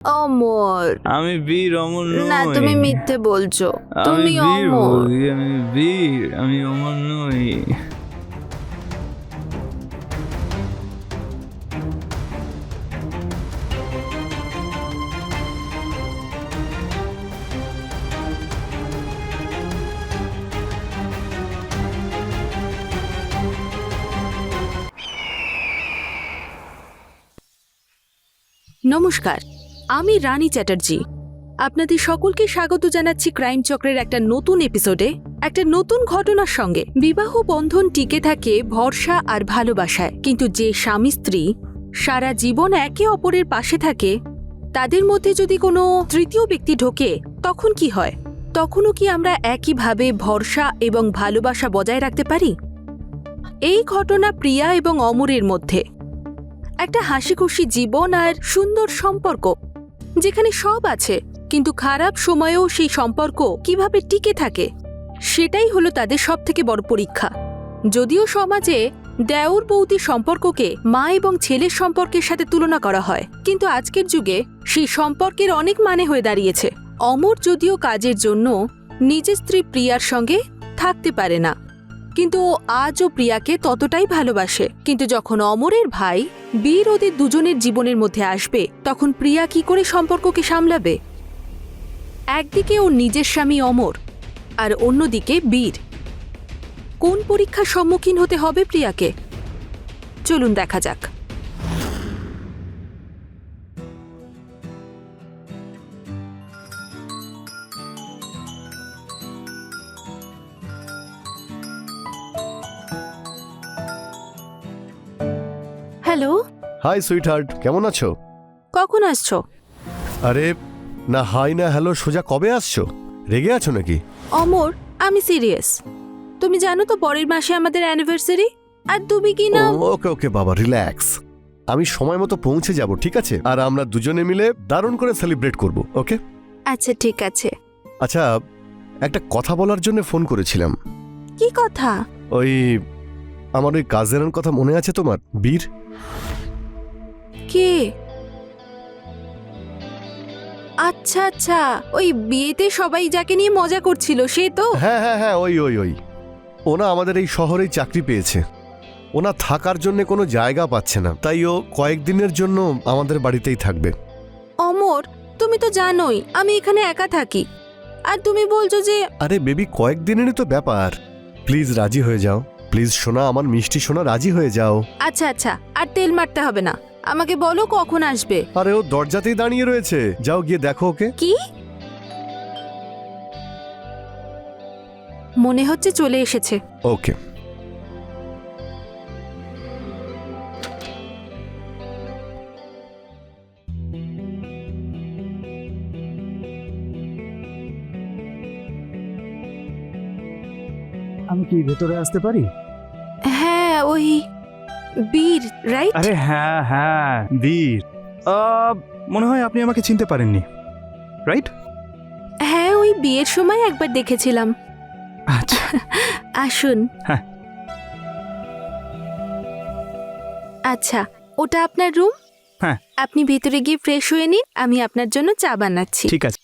অমর। আমি বীর অমর নই। না তুমি মিথ্যে বলছো। আমি তুমি অমর। আমি বীর আমি অমর নই। নমস্কার। আমি রানী চ্যাটার্জি। আপনাদের সকলকে স্বাগত জানাচ্ছি ক্রাইম চক্রের একটা নতুন এপিসোডে, একটা নতুন ঘটনার সঙ্গে। বিবাহ বন্ধন টিকে থাকে ভরসা আর ভালোবাসায়, কিন্তু যে স্বামী স্ত্রী সারা জীবন একে অপরের পাশে থাকে, তাদের মধ্যে যদি কোনো তৃতীয় ব্যক্তি ঢোকে, তখন কি হয়? তখনও কি আমরা একইভাবে ভরসা এবং ভালোবাসা বজায় রাখতে পারি? এই ঘটনা প্রিয়া এবং অমরের মধ্যে। একটা হাসিখুশি জীবন আর সুন্দর সম্পর্ক। যেখানে সব আছে, কিন্তু খারাপ সময়েও সেই সম্পর্ক কীভাবে টিকে থাকে, সেটাই হলো তাদের সবথেকে বড় পরীক্ষা। যদিও সমাজে দেওর বৌদি সম্পর্ককে মা এবং ছেলের সম্পর্কের সাথে তুলনা করা হয়, কিন্তু আজকের যুগে সেই সম্পর্কের অনেক মানে হয়ে দাঁড়িয়েছে। অমর যদিও কাজের জন্য নিজের স্ত্রী প্রিয়ার সঙ্গে থাকতে পারে না। কিন্তু ও আজও প্রিয়াকে ততটাই ভালোবাসে। কিন্তু যখন অমরের ভাই, বীর ওদের দুজনের জীবনের মধ্যে আসবে, তখন প্রিয়া কি করে সম্পর্ককে সামলাবে? একদিকে ও নিজের স্বামী অমর, আর অন্যদিকে বীর। কোন পরীক্ষার সম্মুখীন হতে হবে প্রিয়াকে? চলুন দেখা যাক। হাই সুইটহার্ট কেমন আছো? কখন আসছো? আরে না হাই না হ্যালো সোজা কবে আসছো? রেগে আছো নাকি? অমর আমি সিরিয়াস তুমি জানো তো পরের মাসে আমাদের অ্যানিভার্সারি আর তুমি কি না? ওকে ওকে বাবা রিল্যাক্স আমি সময় মতো পৌঁছে যাব ঠিক আছে? আর আমরা দুজনে মিলে দারুণ করে সেলিব্রেট করব ওকে? আচ্ছা ঠিক আছে। আচ্ছা একটা কথা বলার জন্য ফোন করেছিলাম। কি কথা? ওই আমার ওই কাজেরার কথা মনে আছে তোমার? বীর? কে? আচ্ছা আচ্ছা ওই বিয়েতে সবাই যাকে নিয়ে মজা করছিল সে তো? হ্যাঁ হ্যাঁ হ্যাঁ ওই ওই ওই। ওনা আমাদের এই শহরেই চাকরি পেয়েছে। ওনা থাকার জন্য কোনো জায়গা পাচ্ছে না তাই ও কয়েকদিনের জন্য আমাদের বাড়িতেই থাকবে। অমর তুমি তো জানোই আমি এখানে একা থাকি। আর তুমি বলছো যে আরে বেবি কয়েকদিনেরই তো ব্যাপার। প্লিজ রাজি হয়ে যাও। প্লিজ সোনা আমার মিষ্টি সোনা রাজি হয়ে যাও। আচ্ছা আচ্ছা আর তেল মারতে হবে না। আমাকে বলো কখন আসবে। আরে ও দরজাতেই দাঁড়িয়ে রয়েছে। যাও গিয়ে দেখো ওকে। কি? মনে হচ্ছে চলে এসেছে। ওকে। আমি কি ভেতরে আসতে পারি? হ্যাঁ ওই বীর রাইট আরে হ্যাঁ হ্যাঁ বীর। মনে হয় আপনি আমাকে চিনতে পারেননি রাইট হ্যাঁ ওই বিয়ের সময় একবার দেখেছিলাম। আচ্ছা। আসুন। হ্যাঁ। আচ্ছা ওটা আপনার রুম? হ্যাঁ। আপনি ভেতরে গিয়ে ফ্রেশ হয়ে নিন আমি আপনার জন্য চা বানাচ্ছি। ঠিক আছে।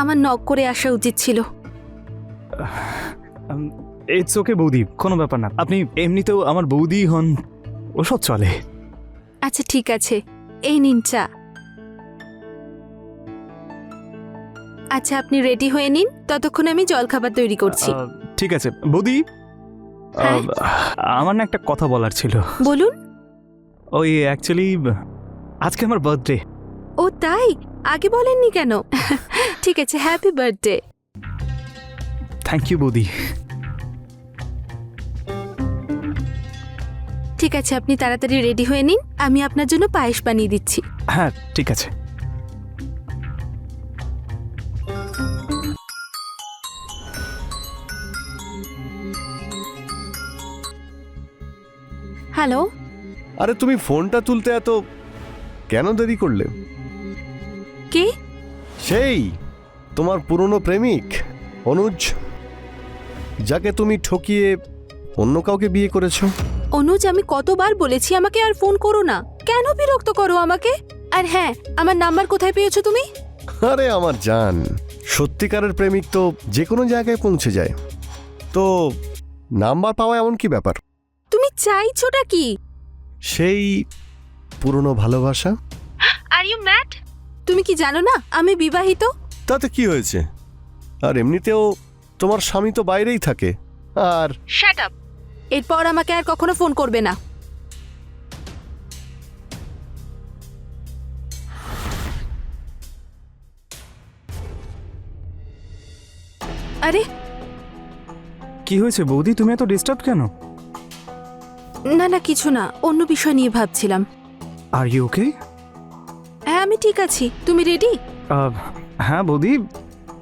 আমার নক করে আসা উচিত ছিল। ইটস ওকে বৌদি। কোনো ব্যাপার না। আপনি এমনিতেও আমার বৌদি হন। ওসব চলে। আচ্ছা ঠিক আছে। এই নিন চা। আচ্ছা আপনি রেডি হয়ে নিন। ততক্ষণ আমি জলখাবার তৈরি করছি। আহ, ঠিক আছে। বৌদি হ্যাঁ? আমার না একটা কথা বলার ছিল। বলুন। ওই অ্যাকচুয়ালি আজকে আমার বার্থডে ও তাই? আগে বলেননি কেন? ঠিক আছে হ্যাপি বার্থডে থ্যাংক ইউ বৌদি। ঠিক আছে আপনি তাড়াতাড়ি রেডি হয়ে নিন। আমি আপনার জন্য পায়েস বানিয়ে দিচ্ছি। হ্যাঁ ঠিক আছে। হ্যালো আরে তুমি ফোনটা তুলতে এত কেন দেরি করলে? কে? সেই তোমার পুরনো প্রেমিক অনুজ। যাকে তুমি ঠকিয়ে অন্য কাউকে বিয়ে করেছ। অনুজ আমি কতবার বলেছি আমাকে আর ফোন করো না। কেন বিরক্ত করো আমাকে? আর হ্যাঁ আমার নাম্বার কোথায় পেয়েছ তুমি? আরে আমার জান সত্যিকারের প্রেমিক তো যে কোনো জায়গায় পৌঁছে যায়। তো নাম্বার পাওয়া এমন কি ব্যাপার? তুমি চাইছোটা কি? সেই পুরনো ভালোবাসা। আর ইউ ম্যাড তুমি কি জানো না আমি বিবাহিত? তাতে কি হয়েছে? আর এমনিতেও তোমার স্বামী তো বাইরেই থাকে আর শ্যাট আপ এরপর আমাকে আর কখনো ফোন করবে না। আরে! কি হয়েছে বৌদি? তুমি এত ডিস্টার্ব কেন? না না কিছু না অন্য বিষয় নিয়ে ভাবছিলাম। আর ইউ ওকে আমি ঠিক আছি। তুমি রেডি হ্যাঁ বৌদি।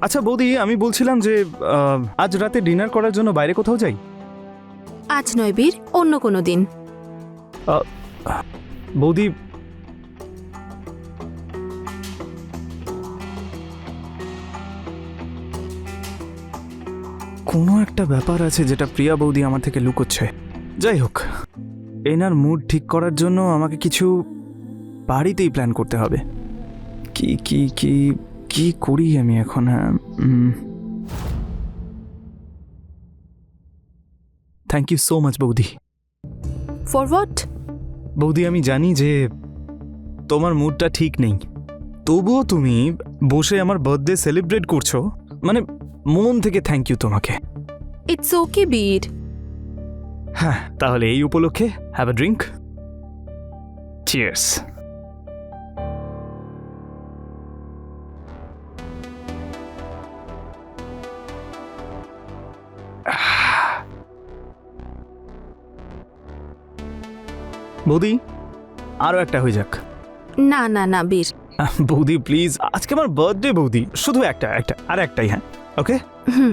আচ্ছা বৌদি আমি বলছিলাম যে আহ, আজ রাতে ডিনার করার জন্য বাইরে কোথাও যাই? আজ নয় বীর অন্য কোনো দিন। বৌদি। কোনো একটা ব্যাপার আছে যেটা প্রিয়া বৌদি আমার থেকে লুকোচ্ছে। যাই হোক এনার মুড ঠিক করার জন্য আমাকে কিছু বাড়িতেই প্ল্যান করতে হবে। কি কি কি কি করি আমি এখন হ্যাঁ? থ্যাংক ইউ সো মাচ বৌদি। ফর হোয়াট বৌদি আমি জানি যে তোমার মুডটা ঠিক নেই। তবুও তুমি বসে আমার বার্থডে সেলিব্রেট করছ মানে মন থেকে থ্যাংক ইউ তোমাকে। ইটস ওকে বীর হ্যাঁ তাহলে এই উপলক্ষে হ্যাভ আ ড্রিঙ্ক চিয়ার্স বৌদি আরও একটা হয়ে যাক। না না না বীর। বৌদি প্লিজ আজকে আমার বার্থডে বৌদি। শুধু একটা একটা আর একটাই হ্যাঁ ওকে হুম।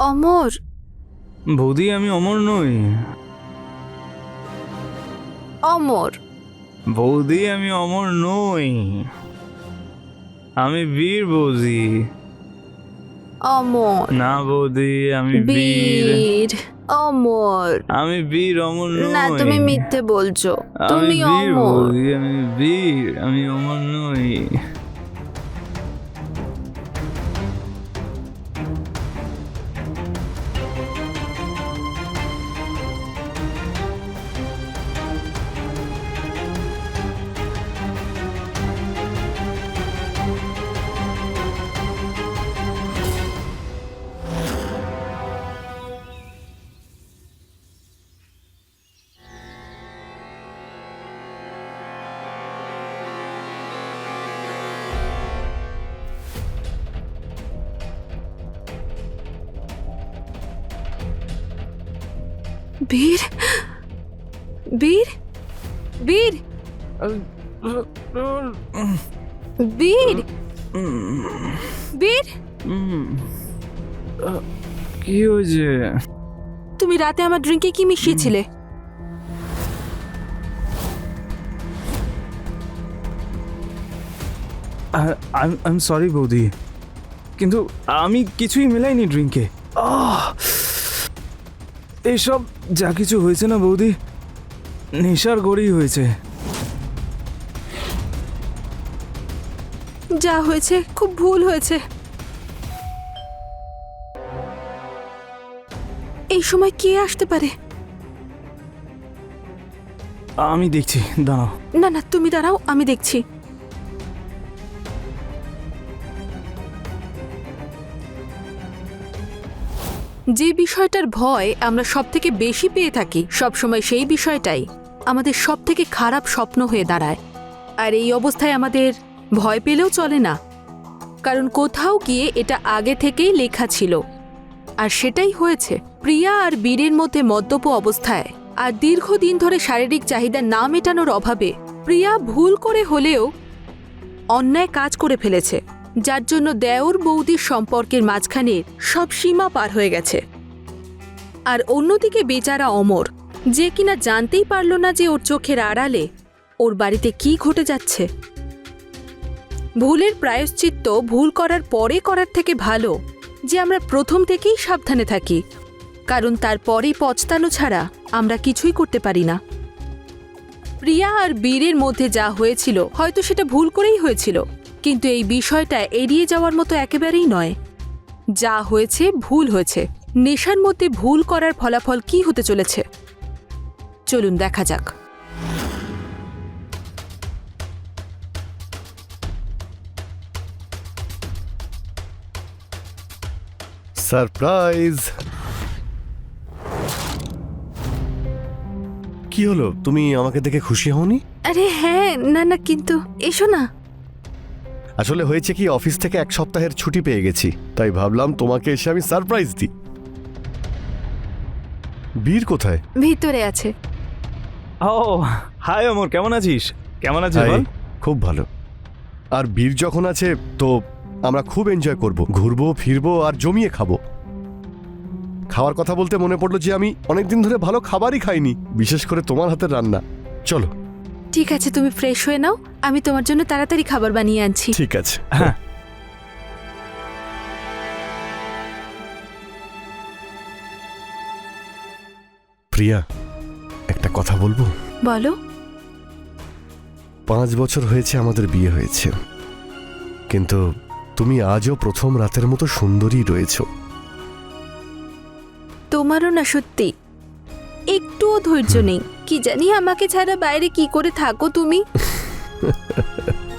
অমর? বৌদি আমি অমর নই। অমর? বৌদি আমি অমর নই। আমি বীর বৌদি অমর। না বৌদি আমি বীর। অমর। আমি বীর অমর নই। না তুমি মিথ্যে বলছো। আমি তুমি বীর অমর। আমি বীর আমি অমর নই। বীর? বীর? বীর? বীর? বীর? উম, আহ, কি হয়েছে? তুমি রাতে আমার ড্রিঙ্কে কি মিশিয়েছিলে? আই এম সরি বৌদি। কিন্তু আমি কিছুই মেলাইনি ড্রিঙ্কে। এসব যা কিছু হয়েছে না বৌদি? নেশার গড়েই হয়েছে। যা হয়েছে খুব ভুল হয়েছে। এই সময় কে আসতে পারে? আমি দেখছি দাঁড়াও। না না তুমি দাঁড়াও আমি দেখছি। যে বিষয়টার ভয় আমরা সব থেকে বেশি পেয়ে থাকি সবসময় সেই বিষয়টাই। আমাদের সব থেকে খারাপ স্বপ্ন হয়ে দাঁড়ায়। আর এই অবস্থায় আমাদের ভয় পেলেও চলে না। কারণ কোথাও গিয়ে এটা আগে থেকেই লেখা ছিল। আর সেটাই হয়েছে। প্রিয়া আর বীরের মধ্যে মদ্যপ অবস্থায়। আর দীর্ঘদিন ধরে শারীরিক চাহিদা না মেটানোর অভাবে প্রিয়া ভুল করে হলেও অন্যায় কাজ করে ফেলেছে। যার জন্য দেওর বৌদির সম্পর্কের মাঝখানে সব সীমা পার হয়ে গেছে। আর অন্যদিকে বেচারা অমর, যে কিনা জানতেই পারল না যে ওর চোখের আড়ালে ওর বাড়িতে কি ঘটে যাচ্ছে। ভুলের প্রায়শ্চিত্ত ভুল করার পরে করার থেকে ভালো যে আমরা প্রথম থেকেই সাবধানে থাকি, কারণ তারপরেই পচতানো ছাড়া আমরা কিছুই করতে পারি না। প্রিয়া আর বীরের মধ্যে যা হয়েছিল, হয়তো সেটা ভুল করেই হয়েছিল। কিন্তু এই বিষয়টা এড়িয়ে যাওয়ার মতো একেবারেই নয়। যা হয়েছে ভুল হয়েছে। নেশার মধ্যে ভুল করার ফলাফল কি হতে চলেছে? চলুন দেখা যাক। সারপ্রাইজ। কি হলো? তুমি আমাকে দেখে খুশি হওনি? আরে হ্যাঁ না না কিন্তু এসো না। আসলে হয়েছে কি অফিস থেকে এক সপ্তাহের ছুটি পেয়ে গেছি তাই ভাবলাম তোমাকে এসে আমি সারপ্রাইজ দিই। বীর কোথায়? ভিতরে আছে। ও হাই অমর কেমন আছিস? কেমন আছিস বল? খুব ভালো। আর বীর যখন আছে তো আমরা খুব এনজয় করব ঘুরবো ফিরবো আর জমিয়ে খাব। খাওয়ার কথা বলতে মনে পড়ল যে আমি অনেকদিন ধরে ভালো খাবারই খাইনি বিশেষ করে তোমার হাতের রান্না। চলো। ঠিক আছে তুমি ফ্রেশ হয়ে নাও। আমি তোমার জন্য তাড়াতাড়ি খাবার বানিয়ে আনছি। ঠিক আছে। হ্যাঁ। প্রিয়া একটা কথা বলব? বলো। পাঁচ বছর হয়েছে আমাদের বিয়ে হয়েছে। কিন্তু তুমি আজও প্রথম রাতের মতো সুন্দরী রয়েছো। তোমারও না সত্যি একটুও ধৈর্য নেই। কি জানি আমাকে ছাড়া বাইরে কি করে থাকো তুমি?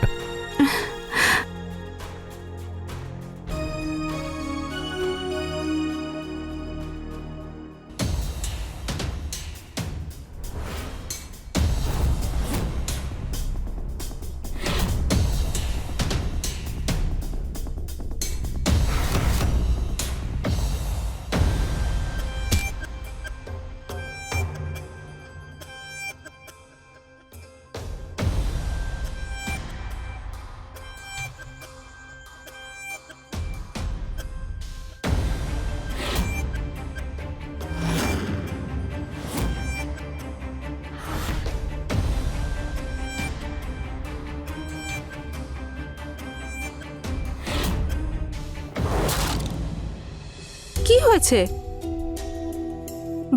হয়েছে?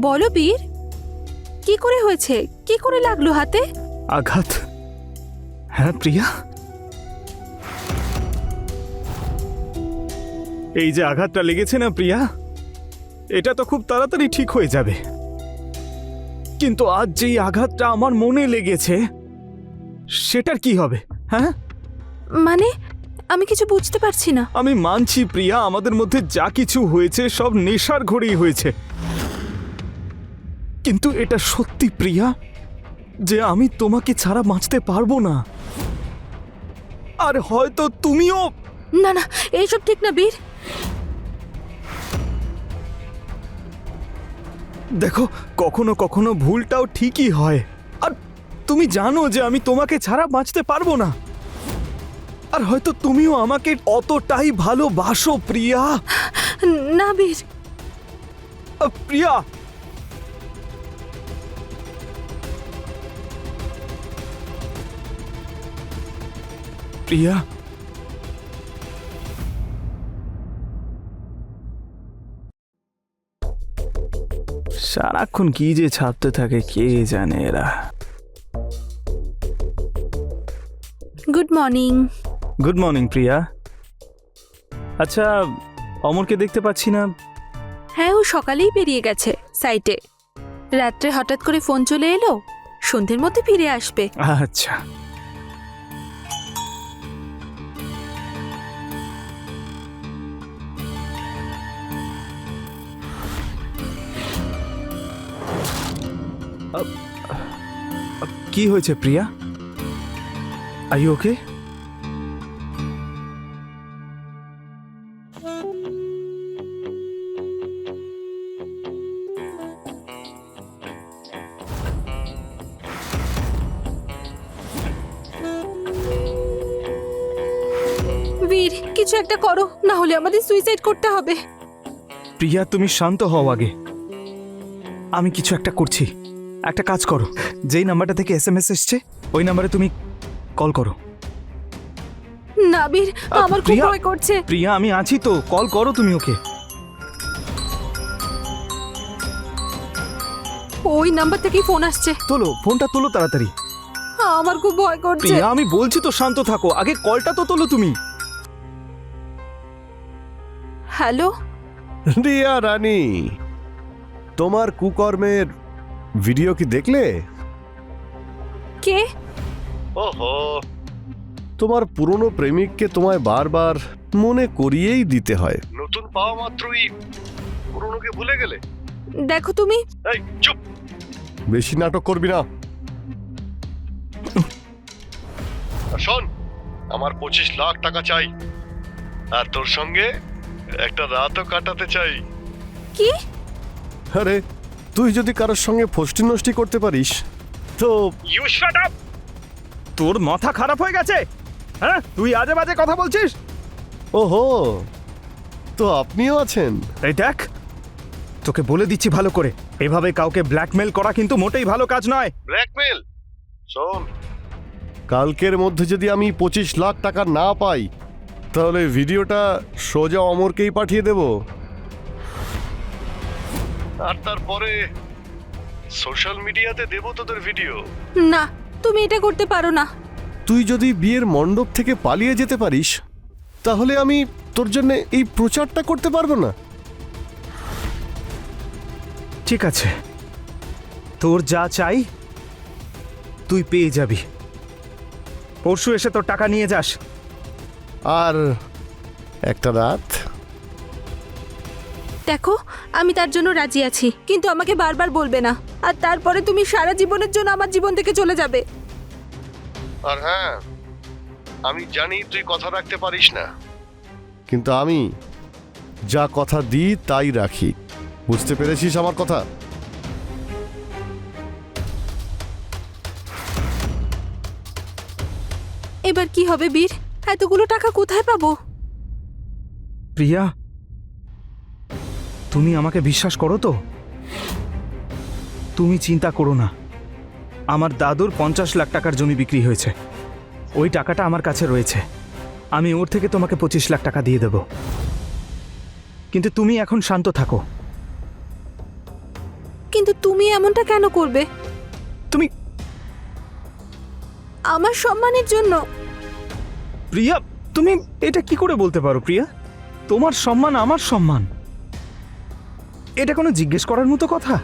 বলো বীর। কি করে হয়েছে? কি করে লাগল হাতে? আঘাত। হ্যাঁ প্রিয়া? এই যে আঘাতটা লেগেছে না প্রিয়া? এটা তো খুব তাড়াতাড়ি ঠিক হয়ে যাবে। কিন্তু আজ যেই আঘাতটা আমার মনে লেগেছে সেটার কি হবে হ্যাঁ? মানে আমি কিছু বুঝতে পারছি না। আমি মানছি প্রিয়া আমাদের মধ্যে যা কিছু হয়েছে সব নেশার ঘরেই হয়েছে। কিন্তু এটা সত্যি প্রিয়া যে আমি তোমাকে ছাড়া বাঁচতে পারব না। আর হয়তো তুমিও না না এইসব ঠিক না বীর। দেখো কখনো কখনো ভুলটাও ঠিকই হয়। আর তুমি জানো যে আমি তোমাকে ছাড়া বাঁচতে পারব না। আর হয়তো তুমিও আমাকে অতটাই ভালোবাসো প্রিয়া। না বীর। প্রিয়া! প্রিয়া! সারাক্ষণ কি যে ছাপতে থাকে কে জানে এরা। Good morning good morning Priya আচ্ছা অমরকে দেখতে পাচ্ছি না। হ্যাঁ ও সকালেই বেরিয়ে গেছে সাইটে রাত্রে হঠাৎ করে ফোন চলে এলো সন্ধ্যের মধ্যে ফিরে আসবে। আচ্ছা। কি হয়েছে প্রিয়া আই ওকে কিছু একটা করো না হলে আমাদের সুইসাইড করতে হবে। প্রিয়া তুমি শান্ত হও আগে। আমি কিছু একটা করছি। একটা কাজ করো। যেই নাম্বারটা থেকে এস এম এস এসছে ওই নাম্বারে তুমি কল করো। না বীর আমার খুব ভয় করছে। প্রিয়া আমি আছি তো কল করো তুমি ওকে। ওই নাম্বার থেকেই ফোন আসছে। তোলো ফোনটা তোলো তাড়াতাড়ি। আমার খুব ভয় করছে। প্রিয়া আমি বলছি তো শান্ত থাকো। আগে কলটা তো তোলো তুমি। হ্যালো? রিয়া রানী। তোমার কুকর্মের ভিডিও কি দেখলে? কে? ওহো। তোমার পুরনো প্রেমিককে তোমায় বারবার মনে করিয়েই দিতে হয়। নতুন পাওয়া মাত্রই পুরনোকে ভুলে গেলে? দেখো তুমি। এই চুপ! বেশি নাটক করবি না। শোন আমার পঁচিশ লাখ টাকা চাই। আর তোর সঙ্গে একটা রাতও কাটাতে চাই। কি? আরে তুই যদি কারোর সঙ্গে ফষ্টি নষ্টি করতে পারিস তো ইউ শাট আপ তোর মাথা খারাপ হয়ে গেছে? হ্যাঁ তুই আজে বাজে কথা বলছিস? ওহো তো আপনিও আছেন? এই দেখ তোকে বলে দিচ্ছি ভালো করে। এভাবে কাউকে ব্ল্যাকমেল করা কিন্তু মোটেই ভালো কাজ নয়। ব্ল্যাকমেল শোন। কালকের মধ্যে যদি আমি পঁচিশ লাখ টাকা না পাই তাহলে ভিডিওটা সোজা অমরকেই পাঠিয়ে দেব। আর তারপরে সোশ্যাল মিডিয়াতে দেব তোদের ভিডিও। না তুমি এটা করতে পারো না। তুই যদি বিয়ের মণ্ডপ থেকে পালিয়ে যেতে পারিস তাহলে আমি তোর জন্য এই প্রচারটা করতে পারব না। ঠিক আছে। তোর যা চাই তুই পেয়ে যাবি। পরশু এসে তোর টাকা নিয়ে যাস। আর একটা রাত। দেখো আমি তার জন্য রাজি আছি কিন্তু আমাকে বারবার বলবে না। আর তারপরে তুমি সারা জীবনের জন্য আমার জীবন থেকে চলে যাবে। আর হ্যাঁ আমি জানি তুই কথা রাখতে পারিস না। কিন্তু আমি যা কথা দিই তাই রাখি। বুঝতে পেরেছিস আমার কথা? এবার কি হবে বীর? এতগুলো টাকা কোথায় পাবো? প্রিয়া তুমি আমাকে বিশ্বাস করো তো? তুমি চিন্তা করো না। আমার দাদুর পঞ্চাশ লাখ টাকার জমি বিক্রি হয়েছে। ওই টাকাটা আমার কাছে রয়েছে। আমি ওর থেকে তোমাকে পঁচিশ লাখ টাকা দিয়ে দেব। কিন্তু তুমি এখন শান্ত থাকো। কিন্তু তুমি এমনটা কেন করবে? তুমি আমার সম্মানের জন্য প্রিয়া তুমি এটা কি করে বলতে পারো প্রিয়া? তোমার সম্মান আমার সম্মান। এটা কোনো জিজ্ঞেস করার মতো কথা?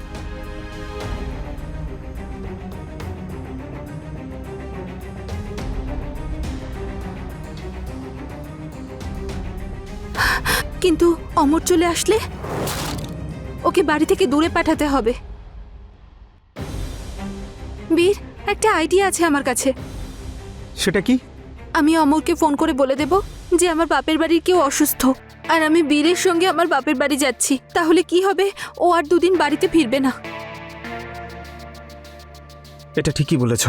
কিন্তু অমর চলে আসলে? ওকে বাড়ি থেকে দূরে পাঠাতে হবে। বীর একটা আইডিয়া আছে আমার কাছে। সেটা কি? আমি অমরকে ফোন করে বলে দেব যে আমার বাপের বাড়ির কেউ অসুস্থ। আর আমি বীরের সঙ্গে আমার বাপের বাড়ি যাচ্ছি। তাহলে কি হবে? ও আর দুদিন বাড়িতে ফিরবে না। এটা ঠিকই বলেছ।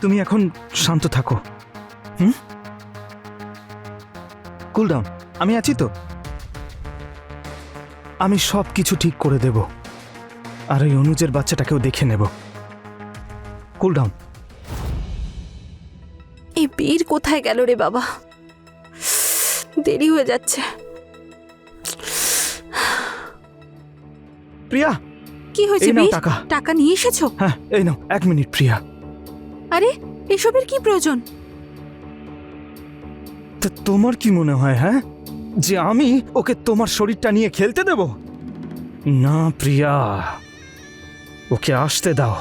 তুমি এখন শান্ত থাকো। হুম? কুল ডাউন আমি আছি তো। আমি সব কিছু ঠিক করে দেব। আর ওই অনুজের বাচ্চাটাকেও দেখে নেব। কুল ডাউন এই বীর কোথায় গেল রে বাবা? দেরি হয়ে যাচ্ছে। প্রিয়া! কি হয়েছে এই নাও বীর? টাকা। টাকা নিয়ে এসেছ? হ্যাঁ এই নাও এক মিনিট প্রিয়া। আরে এসবের কি প্রয়োজন? তা তোমার কি মনে হয় হ্যাঁ? যে আমি ওকে তোমার শরীরটা নিয়ে খেলতে দেব? না প্রিয়া। ওকে আসতে দাও।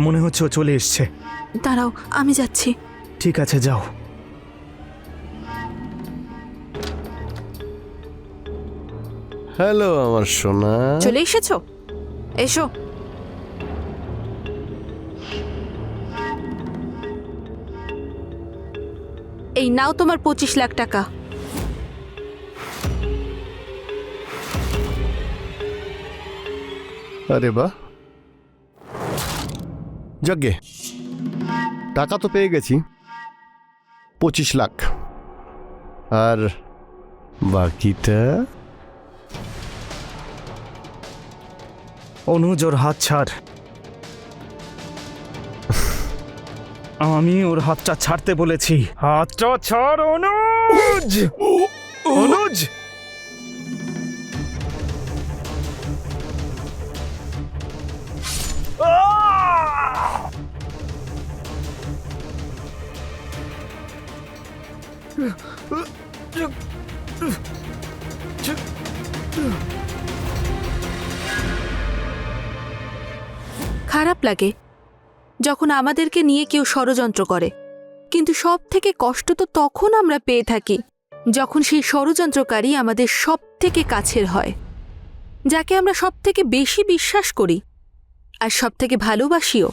মনে হচ্ছে ও চলে এসছে। দাঁড়াও আমি যাচ্ছি। ঠিক আছে যাও। হ্যালো আমার সোনা। চলে এসেছ? এসো। এই নাও তোমার পঁচিশ লাখ টাকা। আরে বাহ যজ্ঞে টাকা তো পেয়ে গেছি। পঁচিশ লাখ। আর বাকিটা? অনুজ ওর হাত ছাড়। আমি ওর হাতটা ছাড়তে বলেছি। হাতটা ছাড় অনুজ! অনুজ! খারাপ লাগে যখন আমাদেরকে নিয়ে কেউ ষড়যন্ত্র করে। কিন্তু সব থেকে কষ্ট তো তখন আমরা পেয়ে থাকি যখন সেই ষড়যন্ত্রকারী আমাদের সব থেকে কাছের হয়, যাকে আমরা সব থেকে বেশি বিশ্বাস করি আর সব থেকে ভালোবাসিও।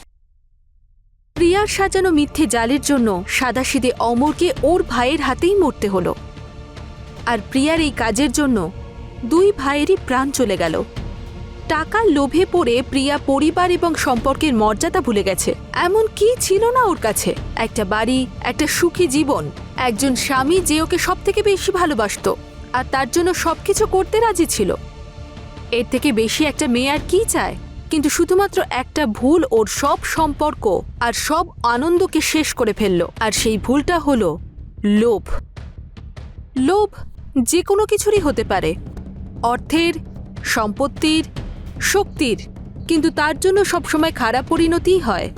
প্রিয়ার সাজানো মিথ্যে জালের জন্য সাদাসিদে অমরকে ওর ভাইয়ের হাতেই মরতে হলো। আর প্রিয়ার এই কাজের জন্য দুই ভাইয়েরই প্রাণ চলে গেল। টাকার লোভে পড়ে প্রিয়া পরিবার এবং সম্পর্কের মর্যাদা ভুলে গেছে। এমন কি ছিল না ওর কাছে? একটা বাড়ি, একটা সুখী জীবন, একজন স্বামী যে ওকে সব থেকে বেশি ভালোবাসতো, আর তার জন্য সবকিছু করতে রাজি ছিল। এর থেকে বেশি একটা মেয়ে আর কি চায়? কিন্তু শুধুমাত্র একটা ভুল ওর সব সম্পর্ক আর সব আনন্দকে শেষ করে ফেলল। আর সেই ভুলটা হলো লোভ। লোভ যে কোনো কিছুরই হতে পারে। অর্থের, সম্পত্তির, শক্তির, কিন্তু তার জন্য সবসময় খারাপ পরিণতিই হয়।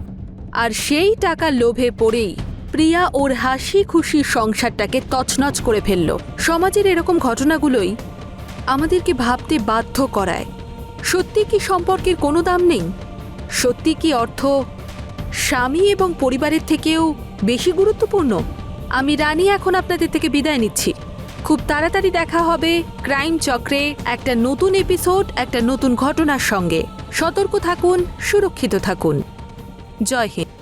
আর সেই টাকা লোভে পড়েই প্রিয়া ওর হাসি খুশি সংসারটাকে তছনছ করে ফেলল। সমাজের এরকম ঘটনাগুলোই আমাদেরকে ভাবতে বাধ্য করায়। সত্যি কি সম্পর্কের কোনো দাম নেই? সত্যি কি অর্থ স্বামী এবং পরিবারের থেকেও বেশি গুরুত্বপূর্ণ? আমি রানী এখন আপনাদের থেকে বিদায় নিচ্ছি। খুব তাড়াতাড়ি দেখা হবে ক্রাইম চক্রে একটা নতুন এপিসোড, একটা নতুন ঘটনার সঙ্গে। সতর্ক থাকুন, সুরক্ষিত থাকুন। জয় হিন্দ।